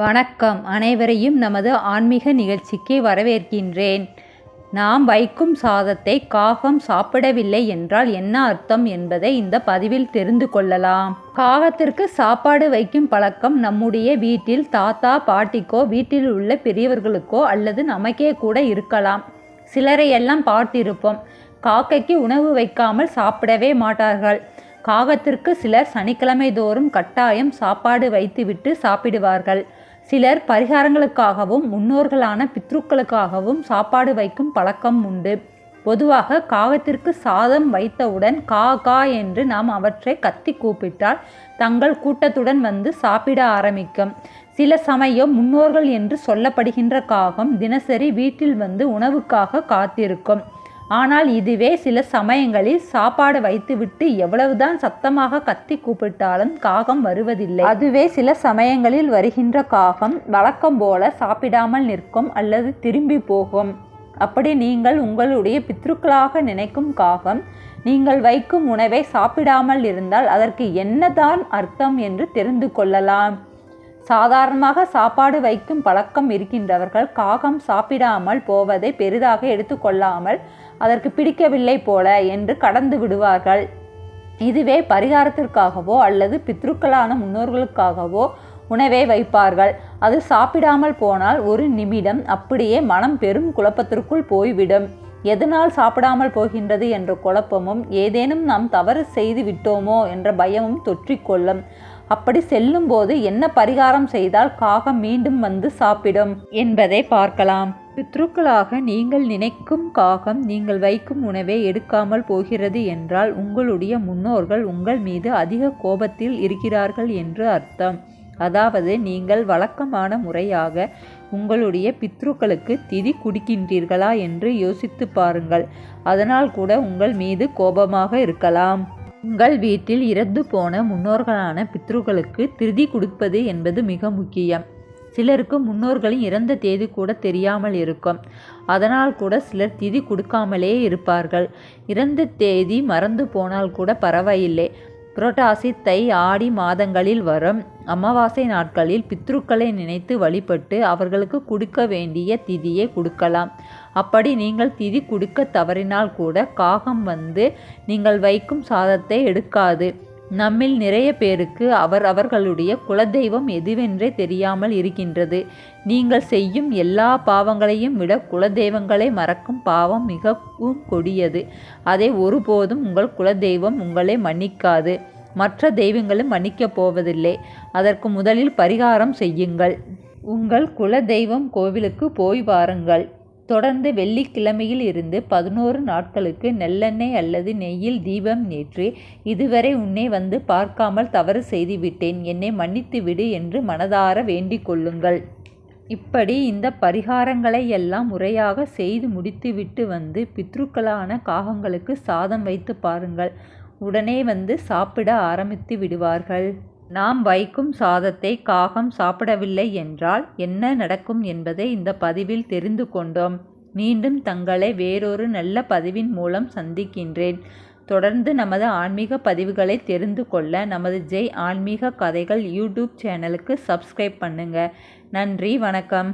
வணக்கம். அனைவரையும் நமது ஆன்மீக நிகழ்ச்சிக்கு வரவேற்கின்றேன். நாம் வைக்கும் சாதத்தை காகம் சாப்பிடவில்லை என்றால் என்ன அர்த்தம் என்பதை இந்த பதிவில் தெரிந்து கொள்ளலாம். காகத்திற்கு சாப்பாடு வைக்கும் பழக்கம் நம்முடைய வீட்டில் தாத்தா பாட்டிக்கோ வீட்டில் உள்ள பெரியவர்களுக்கோ அல்லது நமக்கே கூட இருக்கலாம். சிலரையெல்லாம் பார்த்திருப்போம். காக்கைக்கு உணவு வைக்காமல் சாப்பிடவே மாட்டார்கள். காகத்திற்கு சிலர் சனிக்கிழமை தோறும் கட்டாயம் சாப்பாடு வைத்துவிட்டு சாப்பிடுவார்கள். சிலர் பரிகாரங்களுக்காகவும் முன்னோர்களான பித்ருக்களுக்காகவும் சாப்பாடு வைக்கும் பழக்கம் உண்டு. பொதுவாக காகத்திற்கு சாதம் வைத்தவுடன் கா கா என்று நாம் அவற்றை கத்தி கூப்பிட்டால் தங்கள் கூட்டத்துடன் வந்து சாப்பிட ஆரம்பிக்கும். சில சமயம் முன்னோர்கள் என்று சொல்லப்படுகின்ற காகம் தினசரி வீட்டில் வந்து உணவுக்காக காத்திருக்கும். ஆனால் இதுவே சில சமயங்களில் சாப்பாடு வைத்துவிட்டு எவ்வளவுதான் சத்தமாக கத்தி கூப்பிட்டாலும் காகம் வருவதில்லை. அதுவே சில சமயங்களில் வருகின்ற காகம் வழக்கம் போல சாப்பிடாமல் நிற்கும் அல்லது திரும்பி போகும். அப்படி நீங்கள் உங்களுடைய பித்ருக்களாக நினைக்கும் காகம் நீங்கள் வைக்கும் உணவை சாப்பிடாமல் இருந்தால் அதற்கு என்னதான் அர்த்தம் என்று தெரிந்து கொள்ளலாம். சாதாரணமாக சாப்பாடு வைக்கும் பழக்கம் இருக்கின்றவர்கள் காகம் சாப்பிடாமல் போவதை பெரிதாக எடுத்துக்கொள்ளாமல் அதற்கு பிடிக்கவில்லை போல என்று கடந்து விடுவார்கள். இதுவே பரிகாரத்திற்காகவோ அல்லது பித்ருக்களான முன்னோர்களுக்காகவோ உணவை வைப்பார்கள். அது சாப்பிடாமல் போனால் ஒரு நிமிடம் அப்படியே மனம் பெரும் குழப்பத்திற்குள் போய்விடும். எதனால் சாப்பிடாமல் போகின்றது என்ற குழப்பமும் ஏதேனும் நாம் தவறு செய்து விட்டோமோ என்ற பயமும் தொற்றிக்கொள்ளும். அப்படி செல்லும்போது என்ன பரிகாரம் செய்தால் காகம் மீண்டும் வந்து சாப்பிடும் என்பதை பார்க்கலாம். பித்ருக்களாக நீங்கள் நினைக்கும் காகம் நீங்கள் வைக்கும் உணவை எடுக்காமல் போகிறது என்றால் உங்களுடைய முன்னோர்கள் உங்கள் மீது அதிக கோபத்தில் இருக்கிறார்கள் என்று அர்த்தம். அதாவது நீங்கள் வழக்கமான முறையாக உங்களுடைய பித்ருக்களுக்கு திதி குடிக்கின்றீர்களா என்று யோசித்து பாருங்கள். அதனால் கூட உங்கள் மீது கோபமாக இருக்கலாம். உங்கள் வீட்டில் இறந்து போன முன்னோர்களான பித்ருக்களுக்கு திருதி கொடுப்பது என்பது மிக முக்கியம். சிலருக்கு முன்னோர்களின் இறந்த தேதி கூட தெரியாமல் இருக்கும். அதனால் கூட சிலர் திதி கொடுக்காமலே இருப்பார்கள். இறந்த தேதி மறந்து போனால் கூட பரவாயில்லை. புரட்டாசி தை ஆடி மாதங்களில் வரும் அமாவாசை நாட்களில் பித்ருக்களை நினைத்து வழிபட்டு அவர்களுக்கு கொடுக்க வேண்டிய திதியை கொடுக்கலாம். அப்படி நீங்கள் திதி கொடுக்க தவறினால் கூட காகம் வந்து நீங்கள் வைக்கும் சாதத்தை எடுக்காது. நம்மில் நிறைய பேருக்கு அவர் அவர்களுடைய குலதெய்வம் எதுவென்றே தெரியாமல் இருக்கின்றது. நீங்கள் செய்யும் எல்லா பாவங்களையும் விட குலதெய்வங்களை மறக்கும் பாவம் மிகவும் கொடியது. அதை ஒருபோதும் உங்கள் குலதெய்வம் உங்களை மன்னிக்காது. மற்ற தெய்வங்களும் மன்னிக்கப் போவதில்லை. அதற்கு முதலில் பரிகாரம் செய்யுங்கள். உங்கள் குலதெய்வம் கோவிலுக்கு போய் வாருங்கள். தொடர்ந்து வெள்ளிக்கிழமையில் இருந்து பதினோரு நாட்களுக்கு நெல்லெண்ணெய் அல்லது நெய்யில் தீபம் நேற்று இதுவரை உன்னை வந்து பார்க்காமல் தவறு செய்துவிட்டேன். என்னை மன்னித்து விடு என்று மனதார வேண்டிக் கொள்ளுங்கள். இப்படி இந்த பரிகாரங்களை எல்லாம் முறையாக செய்து முடித்துவிட்டு வந்து பித்ருக்களான காகங்களுக்கு சாதம் வைத்து பாருங்கள். உடனே வந்து சாப்பிட ஆரம்பித்து விடுவார்கள். நாம் வைக்கும் சாதத்தை காகம் சாப்பிடவில்லை என்றால் என்ன நடக்கும் என்பதை இந்த பதிவில் தெரிந்து கொண்டோம். மீண்டும் தங்களை வேறொரு நல்ல பதிவின் மூலம் சந்திக்கின்றேன். தொடர்ந்து நமது ஆன்மீக பதிவுகளை தெரிந்து கொள்ள நமது ஜெய் ஆன்மீக கதைகள் யூடியூப் சேனலுக்கு சப்ஸ்கிரைப் பண்ணுங்க. நன்றி வணக்கம்.